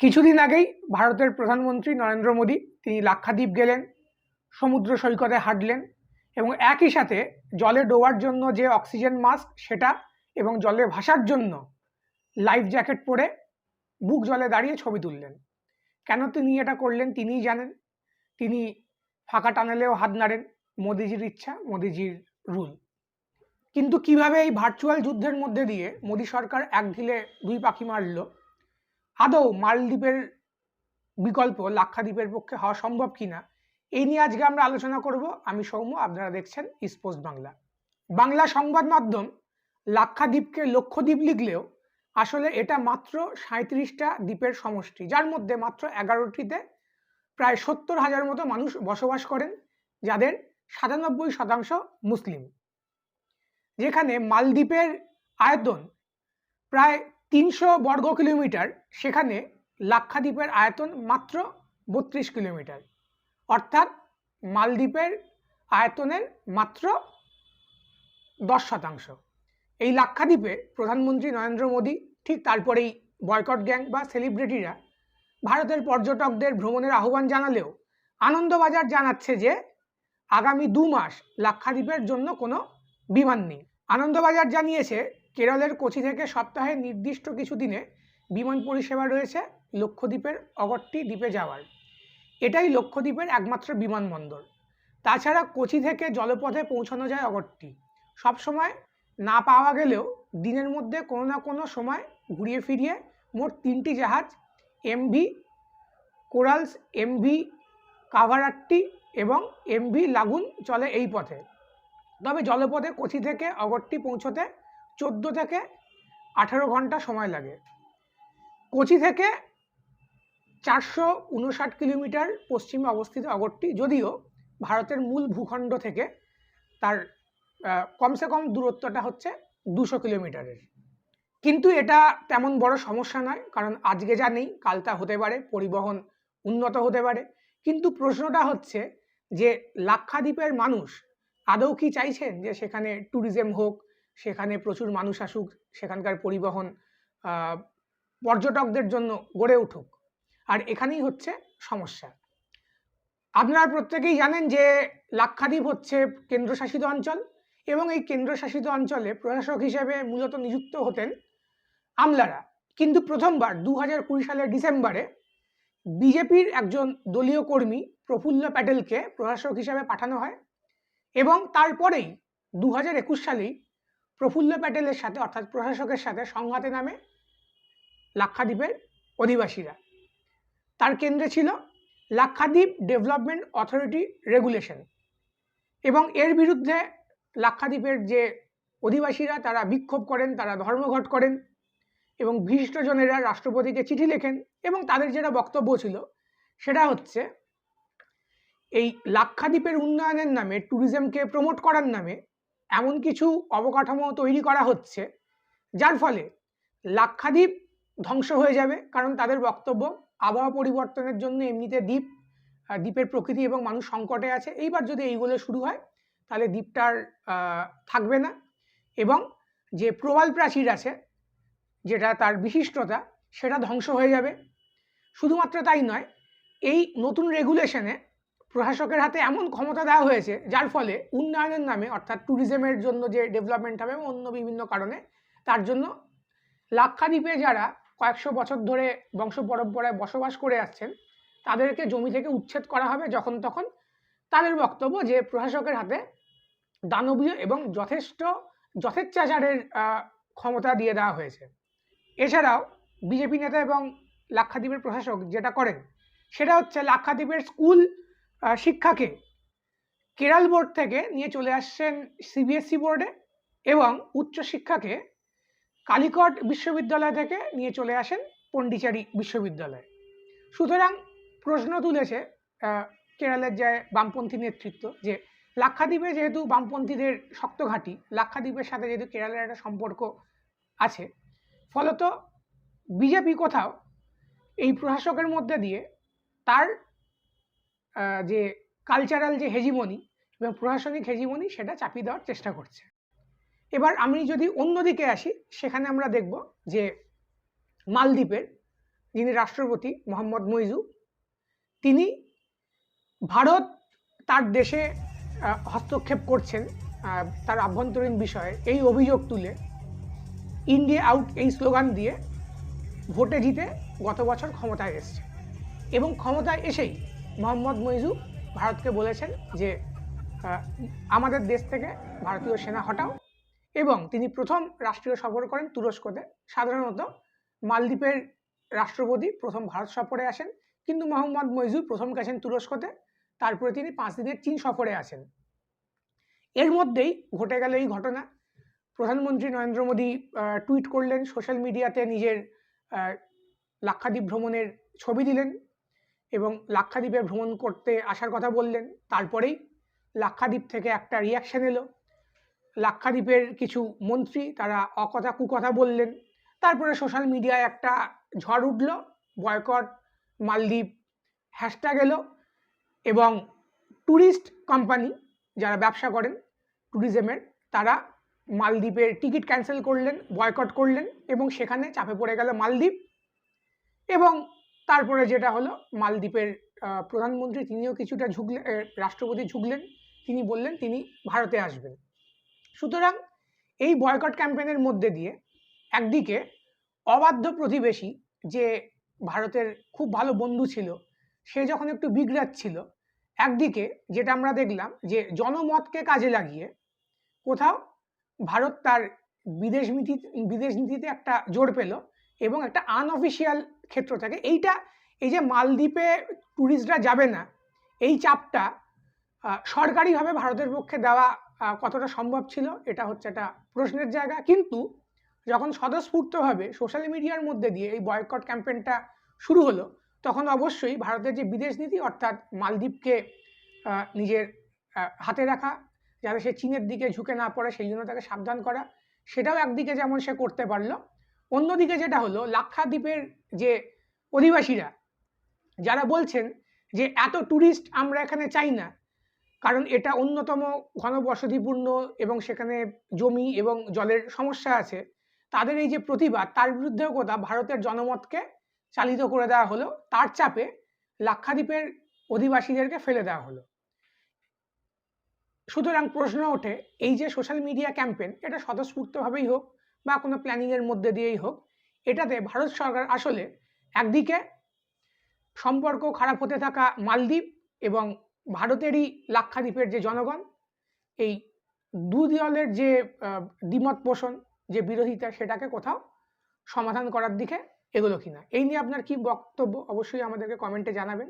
কিছুদিন আগেই ভারতের প্রধানমন্ত্রী নরেন্দ্র মোদী, তিনি লাক্ষাদ্বীপ গেলেন, সমুদ্র সৈকতে হাঁটলেন এবং একই সাথে জলে ডোবার জন্য যে অক্সিজেন মাস্ক, সেটা এবং জলে ভাসার জন্য লাইফ জ্যাকেট পরে বুক জলে দাঁড়িয়ে ছবি তুললেন। কেন তিনি এটা করলেন তিনিই জানেন। তিনি ফাঁকা টানেলেও হাত নাড়েন, মোদিজির ইচ্ছা, মোদিজির রুল। কিন্তু কীভাবে এই ভার্চুয়াল যুদ্ধের মধ্যে দিয়ে মোদী সরকার এক ঢিলে দুই পাখি মারল আদৌ মালদ্বীপের বিকল্প লাক্ষাদ্বীপের পক্ষে হওয়া সম্ভব কিনা? এই নিয়ে আজকে আমরা আলোচনা করব। আমি সৌম্য, আপনারা দেখছেন ইস্পোস্ট বাংলা বাংলা সংবাদ মাধ্যম লাক্ষাদ্বীপকে লক্ষদ্বীপ লিখলেও আসলে এটা মাত্র সাঁত্রিশটা দ্বীপের সমষ্টি, যার মধ্যে মাত্র এগারোটিতে প্রায় সত্তর হাজার মতো মানুষ বসবাস করেন, যাদের সাতানব্বই শতাংশ মুসলিম। যেখানে মালদ্বীপের আয়তন প্রায় তিনশো বর্গ কিলোমিটার, সেখানে লাক্ষাদ্বীপের আয়তন মাত্র বত্রিশ কিলোমিটার। অর্থাৎ মালদ্বীপের আয়তনের মাত্র দশ শতাংশ। এই লাক্ষাদ্বীপে প্রধানমন্ত্রী নরেন্দ্র মোদী ঠিক তারপরেই বয়কট গ্যাং বা সেলিব্রিটিরা ভারতের পর্যটকদের ভ্রমণের আহ্বান জানালেও আনন্দবাজার জানাচ্ছে যে আগামী দু মাস লাক্ষাদ্বীপের জন্য কোনো বিমান নেই। আনন্দবাজার জানিয়েছে কেরলের কোচি থেকে সপ্তাহে নির্দিষ্ট কিছু দিনে বিমান পরিষেবা রয়েছে লক্ষদ্বীপের অগট্টি দ্বীপে যাওয়ার। এটাই লক্ষদ্বীপের একমাত্র বিমানবন্দর। তাছাড়া কোচি থেকে জলপথে পৌঁছানো যায় অগট্টি সবসময় না পাওয়া গেলেও দিনের মধ্যে কোনো না কোনো সময় ঘুরিয়ে ফিরিয়ে মোট তিনটি জাহাজ এমভি কোরালস এমভি কাভারাট্টি এবং এমভি লাগুন চলে এই পথে। তবে জলপথে কোচি থেকে অগট্টি পৌঁছতে চোদ্দ থেকে আঠারো ঘণ্টা সময় লাগে। কোচি থেকে চারশো উনষাট কিলোমিটার পশ্চিমে অবস্থিত অগরটি যদিও ভারতের মূল ভূখণ্ড থেকে তার কমসে কম দূরত্বটা হচ্ছে দুশো কিলোমিটারের। কিন্তু এটা তেমন বড় সমস্যা নয়, কারণ আজকে যা নেই কাল তা হতে পারে, পরিবহন উন্নত হতে পারে। কিন্তু প্রশ্নটা হচ্ছে যে, লাক্ষাদ্বীপের মানুষ আদৌ কি চাইছেন যে সেখানে ট্যুরিজম হোক সেখানে প্রচুর মানুষ আসুক, সেখানকার পরিবহন পর্যটকদের জন্য গড়ে উঠুক। আর এখানেই হচ্ছে সমস্যা। আপনারা প্রত্যেকেই জানেন যে লাক্ষাদ্বীপ হচ্ছে কেন্দ্রশাসিত অঞ্চল এবং এই কেন্দ্রশাসিত অঞ্চলে প্রশাসক হিসেবে মূলত নিযুক্ত হতেন আমলারা। কিন্তু প্রথমবার দু হাজার কুড়ি সালের ডিসেম্বরে বিজেপির একজন দলীয় কর্মী প্রফুল্ল প্যাটেলকে প্রশাসক হিসেবে পাঠানো হয় এবং তারপরেই দু হাজার একুশ সালেই প্রফুল্ল প্যাটেলের সাথে, অর্থাৎ প্রশাসকের সাথে সংঘাতে নামে লাক্ষাদ্বীপের অধিবাসীরা। তার কেন্দ্রে ছিল লাক্ষাদ্বীপ ডেভেলপমেন্ট অথরিটি রেগুলেশন এবং এর বিরুদ্ধে লাক্ষাদ্বীপের যে অধিবাসীরা, তারা বিক্ষোভ করেন, তারা ধর্মঘট করেন এবং বিশিষ্টজনেরা রাষ্ট্রপতিকে চিঠি লেখেন এবং তাদের যেটা বক্তব্য ছিল সেটা হচ্ছে, এই লাক্ষাদ্বীপের উন্নয়নের নামে ট্যুরিজমকে প্রমোট করার নামে এমন কিছু অবকাঠামো তৈরি করা হচ্ছে, যার ফলে লাক্ষাদ্বীপ ধ্বংস হয়ে যাবে। কারণ তাদের বক্তব্য, আবহাওয়া পরিবর্তনের জন্য এমনিতে দ্বীপ দ্বীপের প্রকৃতি এবং মানুষ সংকটে আছে। এইবার যদি এইগুলো শুরু হয়, তাহলে দ্বীপটার থাকবে না। এবং যে প্রবাল প্রাচীর আছে, যেটা তার বিশিষ্টতা, সেটা ধ্বংস হয়ে যাবে। শুধুমাত্র তাই নয়, এই নতুন রেগুলেশনে প্রশাসকের হাতে এমন ক্ষমতা দেওয়া হয়েছে, যার ফলে উন্নয়নের নামে, অর্থাৎ ট্যুরিজমের জন্য যে ডেভেলপমেন্ট হবে অন্য বিভিন্ন কারণে, তার জন্য লাক্ষাদ্বীপে যারা কয়েকশো বছর ধরে বংশ পরম্পরায় বসবাস করে আসছেন, তাদেরকে জমি থেকে উচ্ছেদ করা হবে যখন তখন তাদের বক্তব্য যে প্রশাসকের হাতে দানবীয় এবং যথেষ্ট, যথেচ্ছাচারের ক্ষমতা দিয়ে দেওয়া হয়েছে। এছাড়াও বিজেপি নেতা এবং লাক্ষাদ্বীপের প্রশাসক যেটা করেন, সেটা হচ্ছে লাক্ষাদ্বীপের স্কুল শিক্ষাকে কেরাল বোর্ড থেকে নিয়ে চলে আসছেন সিবিএসসি বোর্ডে এবং উচ্চশিক্ষাকে কালিকট বিশ্ববিদ্যালয় থেকে নিয়ে চলে আসেন পন্ডিচারি বিশ্ববিদ্যালয়ে। সুতরাং প্রশ্ন তুলেছে কেরালের যে বামপন্থী নেতৃত্ব যে লাক্ষাদ্বীপে যেহেতু বামপন্থীদের শক্ত ঘাঁটি, লাক্ষাদ্বীপের সাথে যেহেতু কেরালের একটা সম্পর্ক আছে, ফলত বিজেপি কোথাও এই প্রশাসকের মধ্যে দিয়ে তার যে কালচারাল যে হেজিমনি এবং প্রশাসনিক হেজিমনি সেটা চাপিয়ে দেওয়ার চেষ্টা করছে। এবার আমি যদি অন্যদিকে আসি, সেখানে আমরা দেখব যে মালদ্বীপের যিনি রাষ্ট্রপতি মোহাম্মদ মইজু, তিনি ভারত তার দেশে হস্তক্ষেপ করছেন তার আভ্যন্তরীণ বিষয়ে এই অভিযোগ তুলে ইন্ডিয়া আউট এই স্লোগান দিয়ে ভোটে জিতে গত বছর ক্ষমতায় এসছে। এবং ক্ষমতায় এসেই মোহাম্মদ মইজু ভারতকে বলেছেন যে আমাদের দেশ থেকে ভারতীয় সেনা হটাও এবং তিনি প্রথম রাষ্ট্রীয় সফর করেন তুরস্কতে। সাধারণত মালদ্বীপের রাষ্ট্রপতি প্রথম ভারত সফরে আসেন, কিন্তু মোহাম্মদ মইজু প্রথম গেছেন তুরস্কতে। তারপরে তিনি পাঁচ দিনের চীন সফরে আসেন। এর মধ্যেই ঘটে গেল এই ঘটনা। প্রধানমন্ত্রী নরেন্দ্র মোদী টুইট করলেন, সোশ্যাল মিডিয়াতে নিজের লাক্ষাদ্বীপ ভ্রমণের ছবি দিলেন। এবং লাক্ষাদ্বীপে ভ্রমণ করতে আসার কথা বললেন। তারপরেই লাক্ষাদ্বীপ থেকে একটা রিয়াকশন এলো। লাক্ষাদ্বীপের কিছু মন্ত্রী তারা অকথা কুকথা বললেন। তারপরে সোশ্যাল মিডিয়ায় একটা ঝড় উঠল বয়কট মালদ্বীপ হ্যাশট্যাগ এলো এবং ট্যুরিস্ট কোম্পানি যারা ব্যবসা করেন ট্যুরিজমের তারা মালদ্বীপের টিকিট ক্যান্সেল করলেন বয়কট করলেন এবং সেখানে চাপে পড়ে গেল মালদ্বীপ এবং তারপরে যেটা হলো, মালদ্বীপের প্রধানমন্ত্রী তিনিও কিছুটা ঝুঁকলেন রাষ্ট্রপতি ঝুঁকলেন, তিনি বললেন তিনি ভারতে আসবেন। সুতরাং এই বয়কট ক্যাম্পেনের মধ্যে দিয়ে একদিকে অবাধ্য প্রতিবেশী যে ভারতের খুব ভালো বন্ধু ছিল, সে যখন একটু বিগড়াচ্ছিল, একদিকে যেটা আমরা দেখলাম যে জনমতকে কাজে লাগিয়ে কোথাও ভারত তার বিদেশ নীতি বিদেশ নীতিতে একটা জোর পেল এবং একটা আনঅফিসিয়াল ক্ষেত্র থাকে এইটা, এই যে মালদ্বীপে ট্যুরিস্টরা যাবে না, এই চাপটা সরকারিভাবে ভারতের পক্ষে দেওয়া কতটা সম্ভব ছিল, এটা হচ্ছে একটা প্রশ্নের জায়গা। কিন্তু যখন স্বতঃস্ফূর্তভাবে সোশ্যাল মিডিয়ার মধ্যে দিয়ে এই বয়কট ক্যাম্পেনটা শুরু হলো, তখন অবশ্যই ভারতের যে বিদেশ নীতি, অর্থাৎ মালদ্বীপকে নিজের হাতে রাখা, যাতে সে চীনের দিকে ঝুঁকে না পড়ে, সেই জন্য তাকে সাবধান করা, সেটাও একদিকে যেমন সে করতে পারল অন্যদিকে যেটা হলো, লাক্ষাদ্বীপের যে অধিবাসীরা, যারা বলছেন যে এত ট্যুরিস্ট আমরা এখানে চাই না, কারণ এটা অন্যতম ঘনবসতিপূর্ণ এবং সেখানে জমি এবং জলের সমস্যা আছে, তাদের এই যে প্রতিবাদ, তার বিরুদ্ধেও কথা ভারতের জনমতকে চালিত করে দেওয়া হলো, তার চাপে লাক্ষাদ্বীপের অধিবাসীদেরকে ফেলে দেওয়া হলো। সুতরাং প্রশ্ন ওঠে, এই যে সোশ্যাল মিডিয়া ক্যাম্পেন এটা স্বতঃস্ফূর্তভাবেই হোক বা কোনো প্ল্যানিংয়ের মধ্যে দিয়েই হোক, এটাতে ভারত সরকার আসলে একদিকে সম্পর্ক খারাপ হতে থাকা মালদ্বীপ এবং ভারতেরই লাক্ষাদ্বীপের যে জনগণ, এই দু দলের যে দ্বিমত পোষণ, যে বিরোধিতা সেটাকে কোথাও সমাধান করার দিকে এগোলো কিনা। এই নিয়ে আপনার কি বক্তব্য? অবশ্যই আমাদেরকে কমেন্টে জানাবেন।